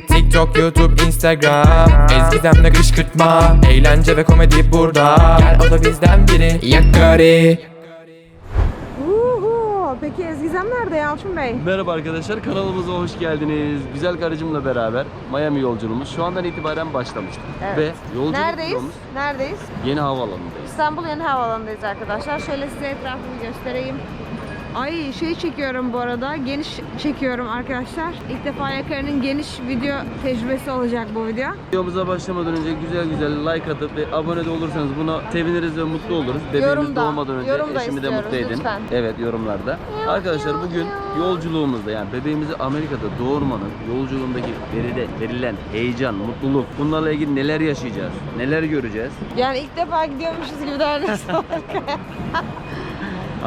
TikTok, YouTube, Instagram Ezgizemle kışkırtma Eğlence ve komedi burada Gel o da bizden biri Yakari. Peki Ezgizem nerede Yalçın Bey? Merhaba arkadaşlar kanalımıza hoş geldiniz. Güzel karıcımla beraber Miami yolculuğumuz şu andan itibaren başlamıştı. Evet. Ve yolculuk Neredeyiz? yolumuz Neredeyiz? yeni havaalanındayız. İstanbul Yeni Havaalanı'ndayız arkadaşlar. Şöyle size etrafını göstereyim. Ay şey çekiyorum bu arada. Geniş çekiyorum arkadaşlar. İlk defa Yakarı'nın geniş video tecrübesi olacak bu video. Videomuza başlamadan önce güzel güzel like atıp ve abone de olursanız buna seviniriz ve mutlu oluruz. Bebeğimiz Yorumda, doğmadan önce yorum da eşimi de mutlu edin. lütfen. Evet yorumlarda. Arkadaşlar bugün yolculuğumuzda yani bebeğimizi Amerika'da doğurmanın yolculuğundaki veride, verilen heyecan, mutluluk bunlarla ilgili neler yaşayacağız, neler göreceğiz. Yani ilk defa gidiyormuşuz gibi neredeyse.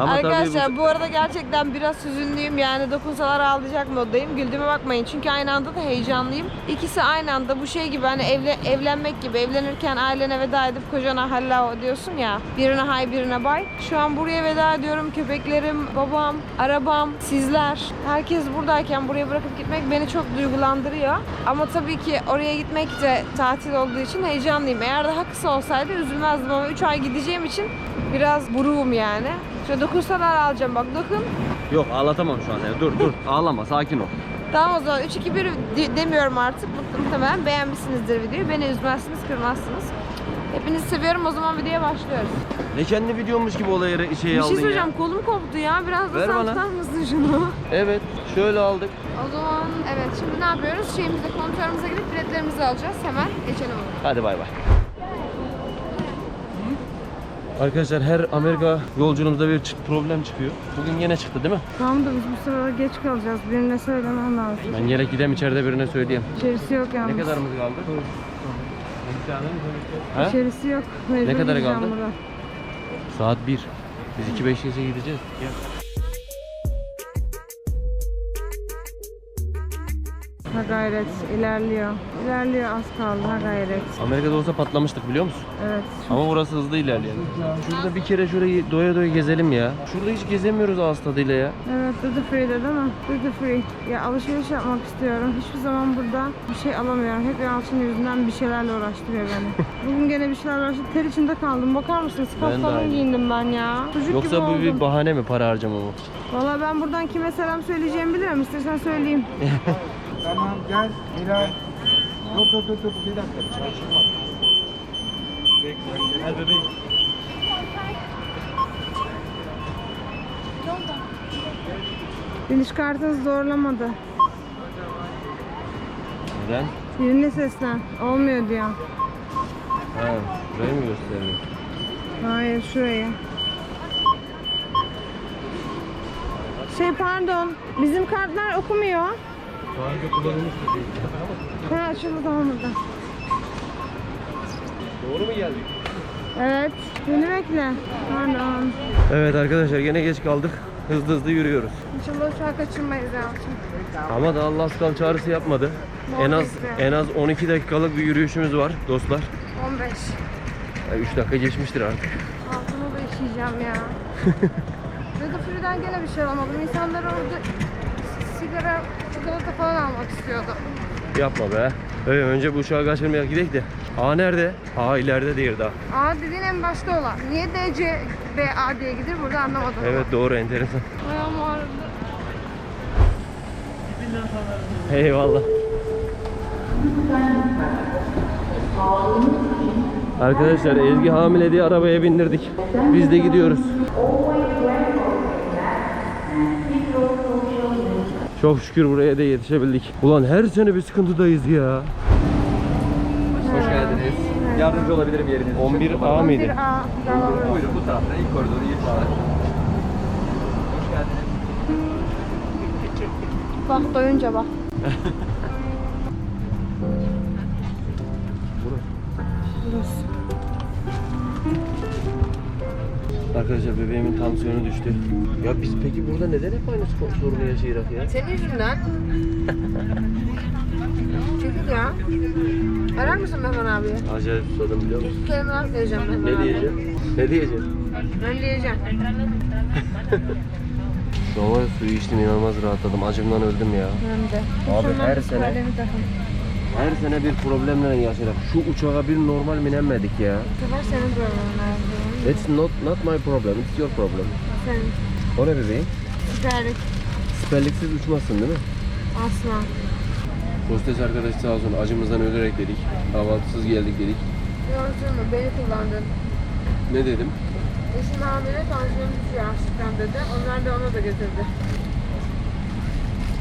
Ama Arkadaşlar bu... bu arada gerçekten biraz hüzünlüyüm yani dokunsalar ağlayacak moddayım. Güldüğüme bakmayın çünkü aynı anda da heyecanlıyım. İkisi aynı anda bu şey gibi hani evle, evlenmek gibi evlenirken ailene veda edip kocana halla diyorsun ya. Birine hay birine bay. Şu an buraya veda ediyorum. Köpeklerim, babam, arabam, sizler. Herkes buradayken buraya bırakıp gitmek beni çok duygulandırıyor. Ama tabii ki oraya gitmek de tatil olduğu için heyecanlıyım. Eğer daha kısa olsaydı üzülmezdim ama 3 ay gideceğim için biraz buruğum yani. Şöyle dokunsalar alacağım bak dokun. Yok ağlatamam şu an seni. Dur dur ağlama sakin ol. Tamam o zaman 3 2 1 de- demiyorum artık. Muhtemelen beğenmişsinizdir videoyu. Beni üzmezsiniz, kırmazsınız. Hepinizi seviyorum. O zaman videoya başlıyoruz. Ne kendi videommuş gibi olayı şey Bir şey aldın ya. söyleyeceğim. Kolum koptu ya. Biraz da Ver sen bana. tutar mısın şunu? Evet şöyle aldık. O zaman evet şimdi ne yapıyoruz? Şeyimize, kontörümüze gidip biletlerimizi alacağız. Hemen geçelim. Hadi bay bay. Arkadaşlar her Amerika yolculuğumuzda bir problem çıkıyor. Bugün yine çıktı değil mi? Tamam da biz bu sırada geç kalacağız. Birine söylemem lazım. Ben gerek gideyim içeride birine söyleyeyim. İçerisi yok yalnız. Ne kadarımız kaldı? He? İçerisi yok. Mecbur Ne kadar kaldı? burada. Saat 1. Biz 2-5 gece gideceğiz. Ha gayret ilerliyor. İlerliyor az kaldı ha gayret. Amerika'da olsa patlamıştık biliyor musun? Evet. Ama burası hızlı ilerliyor. Şurada bir kere şurayı doya doya gezelim ya. Şurada hiç gezemiyoruz ağız tadıyla ya. Evet duty free de değil mi? Duty free. Ya alışveriş yapmak istiyorum. Hiçbir zaman burada bir şey alamıyorum. Hep Yalçın yüzünden bir şeylerle uğraştırıyor beni. Bugün gene bir şeyler uğraştı. Ter içinde kaldım. Bakar de Kapkalın aynı. giyindim ben ya. Çocuk gibi Yoksa bu oldum. bir bahane mi para harcamamak için? Valla ben buradan kime selam söyleyeceğimi biliyorum. İstersen söyleyeyim. Tamam gel Hilal. Dur dur dur dur bir dakika çalışma. Gel bebeğim. Biniş kartınız zorlamadı. Neden? Birine seslen. Olmuyor diyor. Ha, burayı mı gösteriyor? Hayır şuraya. Şey pardon. Bizim kartlar okumuyor. Daha önce kullanılmış da değil. Ha şurada tamam burada. Doğru mu geldik? Evet. Beni bekle. Pardon. Evet arkadaşlar gene geç kaldık. Hızlı hızlı yürüyoruz. İnşallah uçağı kaçırmayız Yalçın. Ama da Allah kal çağrısı yapmadı. En az en az 12 dakikalık bir yürüyüşümüz var dostlar. 15. 3 dakika geçmiştir artık. Altını da işeyeceğim ya. Duty Free'den gene bir şey alamadım. İnsanlar orada sigara, çikolata falan almak istiyordu. Yapma be. Evet, önce bu uçağı kaçırmaya gidelim de. A nerede? A ileride değil daha. A dediğin en başta olan. Niye DC, B, A diye gider burada anlamadım. Evet doğru enteresan. Ayağım ağrıdı. Eyvallah. Arkadaşlar Ezgi hamile diye arabaya bindirdik. Biz de gidiyoruz. Çok şükür buraya da yetişebildik. Ulan her sene bir sıkıntıdayız ya. Hoş geldiniz. Yardımcı olabilirim yeriniz için. 11 A Bir mıydı? A. Tamam. Buyurun bu tarafta ilk ilk sağda. Hoş geldiniz. Bak doyunca bak. Burası. Arkadaşlar bebeğimin tansiyonu düştü. Ya biz peki burada neden hep aynı so- sorunu yaşıyoruz ya? Senin yüzünden. Çekil ya. Arar mısın Mehmet abiye? Acayip susadım biliyor musun? İki kelime daha söyleyeceğim Mehmet Ne diyeceğim? Ne diyeceğim? Ben diyeceğim. Şu var ya, suyu içtim inanılmaz rahatladım. Acımdan öldüm ya. Ben de. Abi her sene- kalemi takın. Her sene bir problemle yaşadık. Şu uçağa bir normal binemedik ya. Bu sefer senin problemin abi. It's not not my problem. It's your problem. Senin. O ne bebeğim? Süperlik. Siperliksiz uçmazsın değil mi? Asla. Hostes arkadaş sağ olsun acımızdan ölerek dedik. Kahvaltısız geldik dedik. Yalan söyleme beni kullandın. Ne dedim? Eşim hamile tansiyonu düşüyor açlıktan dedi. Onlar da ona da getirdi.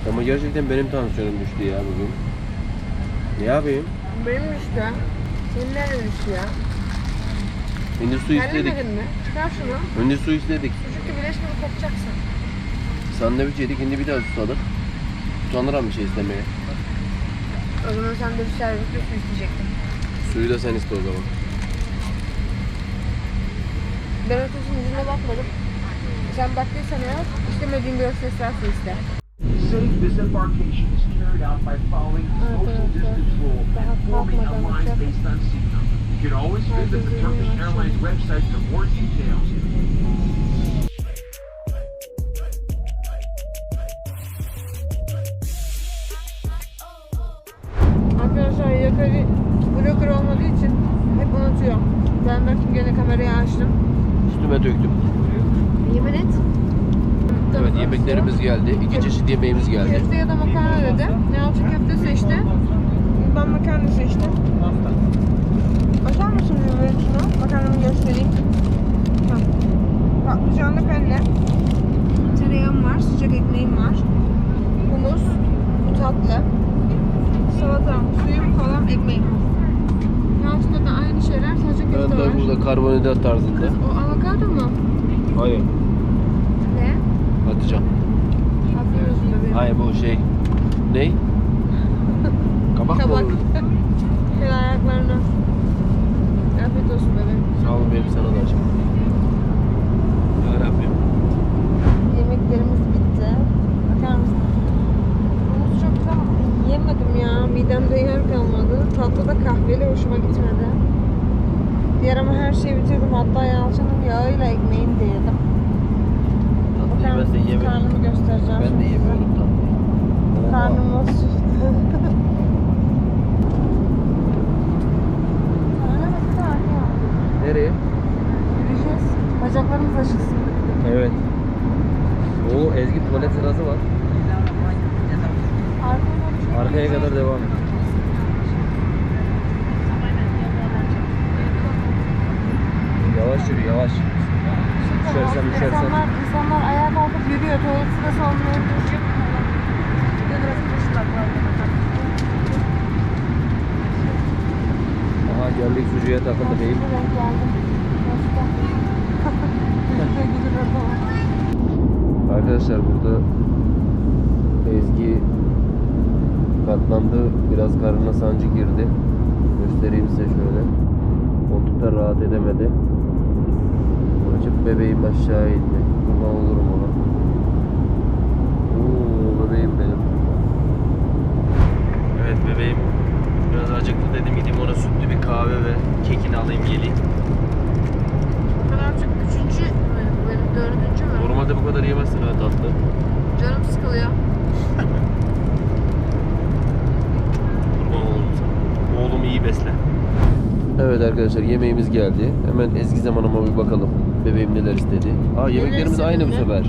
Ama gerçekten benim tansiyonum düştü ya bugün. Ne yapayım? Benim düştü. Senin nerede düştü ya? Şimdi su istedik. Mi? Çıkar şunu. Önce su istedik. Çocuk gibi leş gibi kokacaksın. Sandviç yedik. Şimdi bir daha susadık. Utanırım bir şey istemeye. O zaman sen de bir servisle su isteyecektin. Suyu da sen iste o zaman. Ben otobüsün yüzüne bakmadım. Sen baktıysan eğer istemediğin bir hostesler su iste. Safe disembarkation is carried out by following the social distance rule and forming a line based on seat number. You can always visit the Turkish Airlines website for more details. Arkadaşlar yakari blogger olmadığı için hep unutuyor. Ben bakayım gene kamerayı açtım. Üstüme döktüm. Yemin et. Evet yemeklerimiz geldi. İki çeşit yemeğimiz geldi. Köfte ya da makarna dedi. Ne altı köfte seçti. Ben makarna seçtim. Açar mısın böyle şunu? Makarnamı göstereyim. Ha. Patlıcanlı penne. Tereyağım var, sıcak ekmeğim var. Humus, bu tatlı. Salatam, suyum, kolam, ekmeğim. Altında da aynı şeyler, sadece Ben köfte var. de burada karbonhidrat tarzında. O avokado mu? Hayır. Ne? Patlıcan. Olsun bebeğim. Hayır bu şey. Ney? Kabak mı Kabak. olur? Ayaklarına. Afiyet olsun bebeğim. Sağ olun benim sana da açayım. Ya Rabbim. Yemeklerimiz bitti. Bakar mısın? Humus çok ama yiyemedim ya. Midemde yer kalmadı. Tatlı da kahveli hoşuma gitmedi. Diğer ama her şeyi bitirdim. Hatta Yalçın'ın yağıyla ekmeğini de yedim. Tatlıyı ben de yemiyorum. Karnımı göstereceğim Ben de yemiyorum tatlıyı. Karnım nasıl şişti. Nereye? Yürüyeceğiz. Bacaklarımız aşılsın. Evet. O Ezgi tuvalet sırası var. Arkaya kadar devam et. Yavaş yürü yavaş. Düşersen düşersen. İnsanlar, insanlar ayağa kalkıp yürüyor. Tuvalet sırası olmuyor. Geldik sucuya takıldı orada. Arkadaşlar burada Ezgi katlandı. Biraz karnına sancı girdi. Göstereyim size şöyle. Koltukta rahat edemedi. Açıp bebeğim aşağı indi. Kurban olurum ona. Oo bebeğim benim. Evet bebeğim biraz acıktı dedim gideyim ona sütlü bir kahve ve kekini alayım geleyim. Bu kadar çok üçüncü mü? Benim dördüncü mü? Normalde bu kadar yemezsin ha tatlı. Canım sıkılıyor. Kurban olurum sana. Oğlumu iyi besle. Evet arkadaşlar yemeğimiz geldi. Hemen Ezgi zamanıma bir bakalım. Bebeğim neler istedi. Aa yemeklerimiz aynı bu sefer.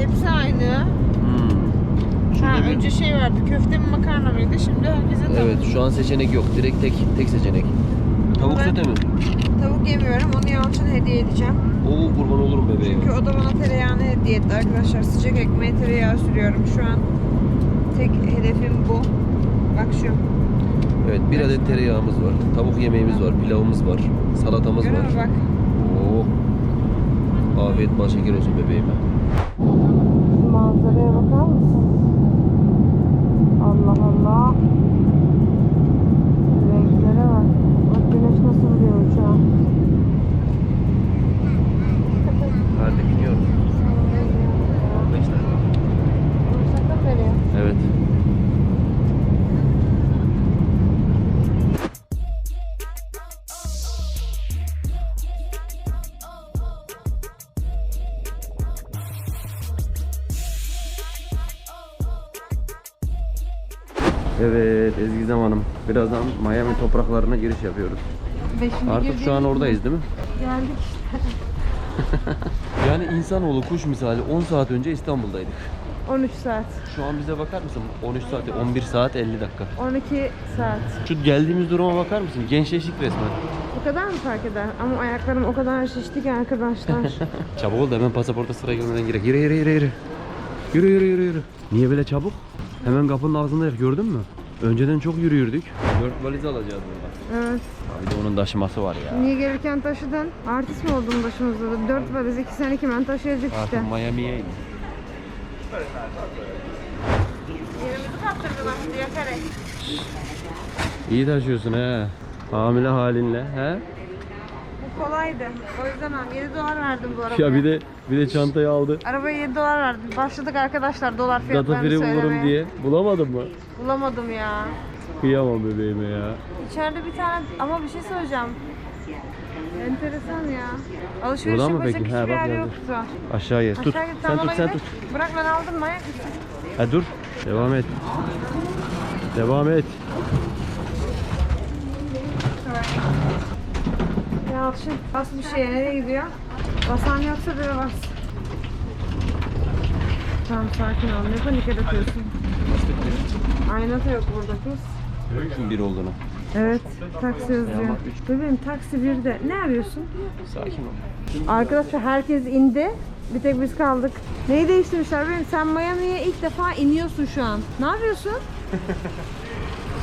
Hepsi aynı. Hmm. Ha, Şimdi bir- önce şey vardı. Köfte mi makarna mıydı? Şimdi herkese tavuk. Evet şu an seçenek yok. Direkt tek tek seçenek. Tavuk Ben- sote mi? Tavuk yemiyorum. Onu Yalçın hediye edeceğim. Oo kurban olurum bebeğim. Çünkü o da bana tereyağını hediye etti arkadaşlar. Sıcak ekmeğe tereyağı sürüyorum. Şu an tek hedefim bu. Bak şu. Evet bir adet tereyağımız var. Tavuk yemeğimiz var. Pilavımız var. Salatamız var. bak. Oo. Afiyet bal şeker olsun bebeğime. Manzaraya bakar mısın? Allah Allah. Ezgizem Hanım. Birazdan Miami topraklarına giriş yapıyoruz. Artık şu an oradayız değil mi? Geldik işte. Yani insanoğlu kuş misali 10 saat önce İstanbul'daydık. 13 saat. Şu an bize bakar mısın? 13 saat, 11 saat 50 dakika. 12 saat. Şu geldiğimiz duruma bakar mısın? Gençleştik resmen. Bu kadar mı fark eder? Ama ayaklarım o kadar şişti ki arkadaşlar. Çabuk ol da hemen pasaporta sıra gelmeden girek. Yürü yürü yürü yürü. Yürü yürü yürü yürü. Niye böyle çabuk? Hemen kapının ağzındayız gördün mü? Önceden çok yürüyürdük. 4 valiz alacağız burada. evet. Bir de onun taşıması var ya. Niye gelirken taşıdın? Artist mi oldun başımızda da? 4 valiz 2 sen 2 ben taşıyacak işte. Artık Miami'ye in. Yerimizi kaptırdılar şimdi yakarek. İyi taşıyorsun he. Hamile halinle he. Kolaydı. O yüzden ben 7 dolar verdim bu arabaya. Ya bir de bir de çantayı aldı. Arabaya 7 dolar verdim. Başladık arkadaşlar dolar Data fiyatlarını free söylemeye. bulurum diye. Bulamadın mı? Bulamadım ya. Kıyamam bebeğime ya. İçeride bir tane ama bir şey söyleyeceğim. Enteresan ya. Alışveriş Buradan mı yapacak peki? hiçbir Ha, bak yer yoktu. Aşağıya tut. Aşağı git Sen sen tut bana sen gidelim. tut. Bırak ben aldım manyak mısın? Ha dur. Devam et. Devam et. Yalçın bas bir şeye nereye gidiyor? Basan yoksa böyle bas. Tamam sakin ol. Ne panik yapıyorsun? Ayna da yok burada kız. Kim bir olduğunu. Evet, taksi yazıyor. Bebeğim taksi 1'de. Ne arıyorsun? Sakin ol. Arkadaşlar herkes indi. Bir tek biz kaldık. Neyi değiştirmişler benim? Sen Miami'ye ilk defa iniyorsun şu an. Ne yapıyorsun?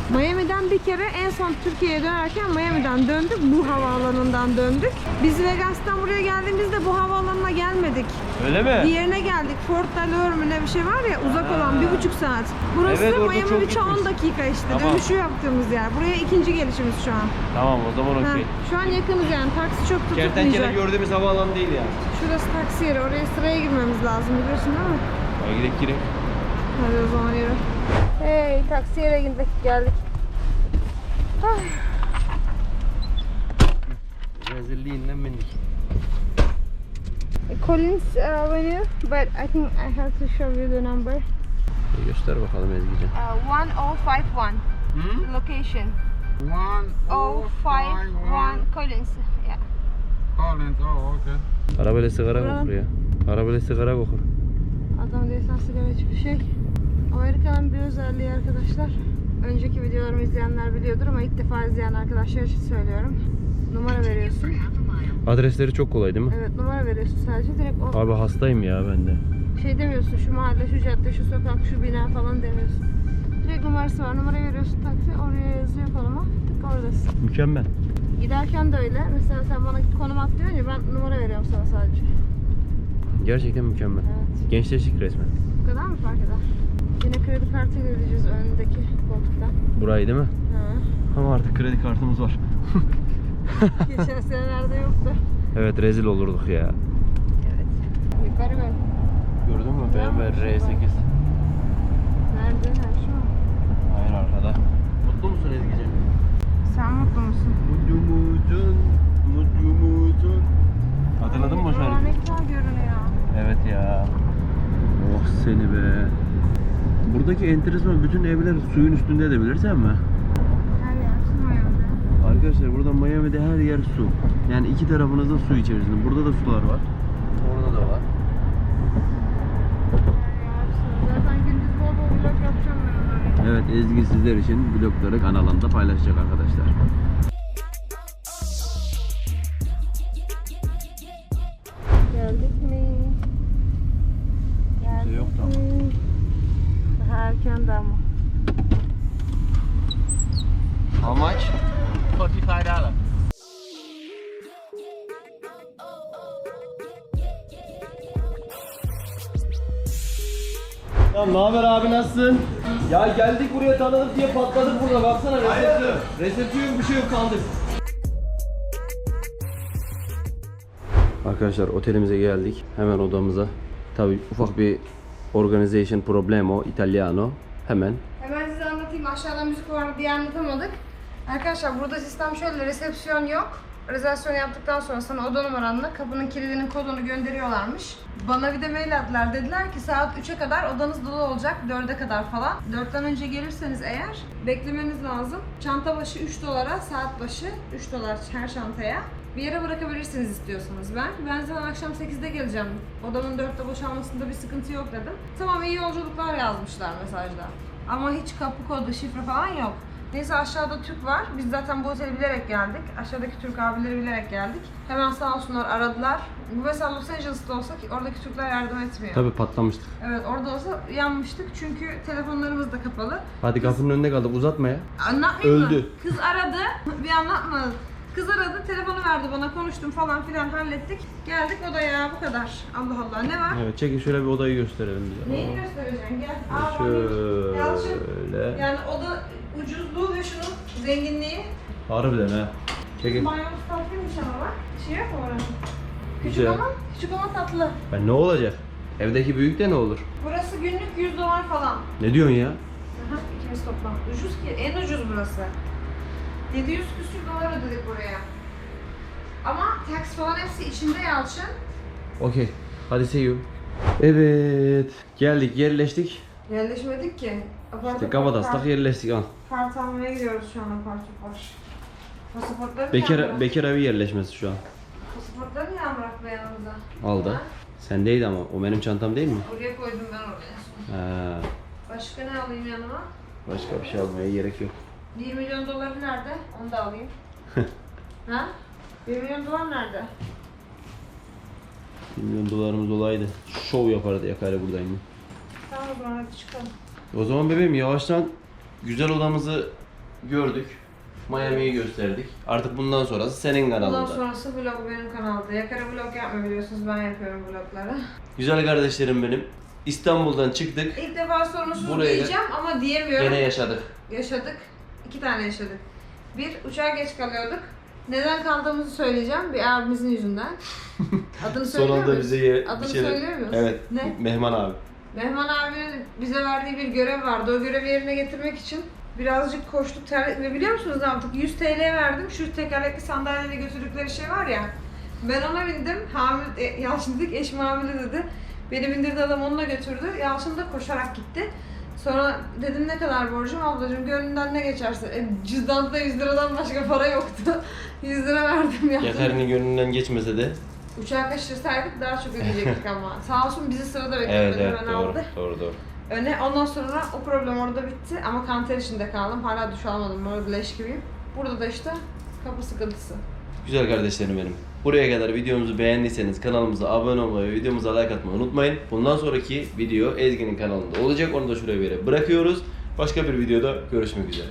Miami'den bir kere en son Türkiye'ye dönerken Miami'den döndük. Bu havaalanından döndük. Biz Vegas'tan buraya geldiğimizde bu havaalanına gelmedik. Öyle mi? Diğerine geldik. Fort Lauderdale mü ne bir şey var ya uzak olan bir buçuk saat. Burası Evet, orada Miami çok Beach'e 10 gitmiş. dakika işte. Tamam. Dönüşü yaptığımız yer. Buraya ikinci gelişimiz şu an. Tamam o zaman Ha, okey. şu an yakınız yani. Taksi çok Kertenkele tutmayacak. gördüğümüz havaalanı değil yani. Şurası taksi yeri. Oraya sıraya girmemiz lazım biliyorsun değil mi? Hadi gidelim gidelim. Hadi o zaman yürü. Hey taksi yere gittik geldik. Ah, Rezilliğinden bindik. Collins uh, Avenue, but I think I have to show you the number. E, göster bakalım Ezgi'cim. Uh, 1051 location. One oh five 051 Collins. Yeah. Collins. Oh, okay. Arabayla sigara kokur ya. Arabayla sigara kokur. Adam desen sigara hiçbir şey. Amerika'nın bir özelliği arkadaşlar. Önceki videolarımı izleyenler biliyordur ama ilk defa izleyen arkadaşlar için söylüyorum. Numara veriyorsun. Adresleri çok kolay değil mi? Evet numara veriyorsun sadece direkt o Abi hastayım ya ben de. şey demiyorsun şu mahalle, şu cadde, şu sokak, şu bina falan demiyorsun. Direkt numarası var. Numara veriyorsun taksi oraya yazıyor konuma. Tık oradasın. Mükemmel. Giderken de öyle. Mesela sen bana konum at diyorsun ya ben numara veriyorum sana sadece. Gerçekten mükemmel. Evet. Gençleştik resmen. Bu kadar mı fark eder? Yine kredi kartıyla ödeyeceğiz önündeki koltuktan. Burayı değil mi? Ha. Ama artık kredi kartımız var. Geçen senelerde yoktu. evet rezil olurduk ya. Evet. Yukarı gör. Gördün mü? BMW R8. Nerede? Ha şu an. Hayır arkada. Mutlu musun Ezgi'ciğim? Sen mutlu musun? Mutlu musun? Mutlu musun? Hatırladın mı o şarkıyı? Ne güzel görünüyor. Evet ya. Oh seni be. Buradaki enteresan bütün evler suyun üstünde de bilirsen mi? Her yer su Miami'de. Arkadaşlar burada Miami'de her yer su. Yani iki tarafınızda su içerisinde. Burada da sular var. Orada da var. Zaten gündüz bol bol vlog yapacağım ben onları. Evet Ezgi sizler için vlogları kanalında paylaşacak arkadaşlar. De ama. How much? Ya ne haber abi nasılsın? Ya geldik buraya tanıdık diye patladık burada baksana resepsiyon. Resepsiyon bir şey yok kaldık. Arkadaşlar otelimize geldik. Hemen odamıza. Tabii ufak bir organization problemo italiano. Hemen Hemen size anlatayım. Aşağıda müzik var diye anlatamadık. Arkadaşlar burada sistem şöyle resepsiyon yok. rezervasyon yaptıktan sonra sana oda numaranla kapının kilidinin kodunu gönderiyorlarmış. Bana bir de mail attılar. Dediler ki saat 3'e kadar odanız dolu olacak. 4'e kadar falan. 4'ten önce gelirseniz eğer beklemeniz lazım. Çanta başı 3 dolara, saat başı 3 dolar her çantaya. Bir yere bırakabilirsiniz istiyorsanız ben. Ben zaten akşam 8'de geleceğim. Odamın 4'te boşalmasında bir sıkıntı yok dedim. Tamam iyi yolculuklar yazmışlar mesajda. Ama hiç kapı kodu, şifre falan yok. Neyse aşağıda Türk var. Biz zaten bu oteli bilerek geldik. Aşağıdaki Türk abileri bilerek geldik. Hemen sağ olsunlar aradılar. Bu mesela Los Angeles'ta olsa ki oradaki Türkler yardım etmiyor. Tabii patlamıştık. Evet orada olsa yanmıştık çünkü telefonlarımız da kapalı. Hadi kapının önünde kaldık uzatma ya. Anlatmayayım mı? Öldü. Kız aradı. Bir anlatma. Kız aradı, telefonu verdi bana, konuştum falan filan hallettik. Geldik odaya bu kadar. Allah Allah ne var? Evet çekin şöyle bir odayı gösterelim bize. Neyi göstereceksin? Gel. Aa. Şöyle. Yani oda ucuzluğu ve şunun zenginliği. Harbiden ha. Çekin. Banyomuz tatlıymış ama bak. Şey yok mu oranın? Küçük Güzel. ama, küçük ama tatlı. Ben ne olacak? Evdeki büyük de ne olur? Burası günlük 100 dolar falan. Ne diyorsun ya? Aha, ikimiz toplam. Ucuz ki, en ucuz burası. 700 küsür dolar ödedik buraya. Ama tax falan hepsi içinde Yalçın. Okey. Hadi see you. Evet. Geldik yerleştik. Yerleşmedik ki. Apar İşte topar kabadastak yerleştik al. Kart almaya gidiyoruz şu an apar topar. Pasaportları Bekar, niye bekar evi yerleşmesi şu an. Pasaportları niye bıraktı yanımıza? Aldı. Ha? Sendeydi ama o benim çantam değil mi? Oraya koydum ben oraya. Ha, Başka ne alayım yanıma? başka bir şey almaya gerek yok. 1 milyon doları nerede? Onu da alayım. ha? 1 milyon dolar nerede? 1 milyon dolarımız olaydı. Şov yapardı yakayla buradayım. Tamam o zaman hadi çıkalım. O zaman bebeğim yavaştan güzel odamızı gördük. Miami'yi gösterdik. Artık bundan sonrası senin Bundan kanalında. sonrası vlog benim kanalda. Yakara vlog yapma biliyorsunuz ben yapıyorum vlogları. Güzel kardeşlerim benim. İstanbul'dan çıktık. İlk defa sorunsuz Buraya- diyeceğim ama diyemiyorum. Gene yaşadık. Yaşadık. İki tane yaşadık. Bir, uçağa geç kalıyorduk. Neden kaldığımızı söyleyeceğim bir abimizin yüzünden. Adını Son söylüyor anda muyuz? bize ye- Adını bir şeyler- söylüyor muyuz? Evet. Ne? Mehman abi. Mehman abinin bize verdiği bir görev vardı. O görevi yerine getirmek için birazcık koştuk ter ve biliyor musunuz ne yaptık? 100 TL verdim. Şu tekerlekli sandalyeyle götürdükleri şey var ya. Ben ona bindim. Hamile, e, Yalçın dedik eşim hamile dedi. Beni bindirdi adam onunla götürdü. Yalçın da koşarak gitti. Sonra dedim ne kadar borcum ablacığım gönlünden ne geçerse. E, cüzdanda 100 liradan başka para yoktu. 100 lira verdim ya. Yakarının gönlünden geçmese de. Uçağı kaçırsaydık daha çok ödeyecektik ama. Sağ olsun bizi sırada beklemedi Evet evet doğru. aldı. Doğru doğru. Öne ondan sonra o problem orada bitti ama kanter içinde kaldım. Hala duş almadım. Orada leş gibiyim. Burada da işte kapı sıkıntısı. Güzel kardeşlerim benim. Buraya kadar videomuzu beğendiyseniz kanalımıza abone olmayı ve videomuza like atmayı unutmayın. Bundan sonraki video Ezgi'nin kanalında olacak. Onu da şuraya bir yere bırakıyoruz. Başka bir videoda görüşmek üzere.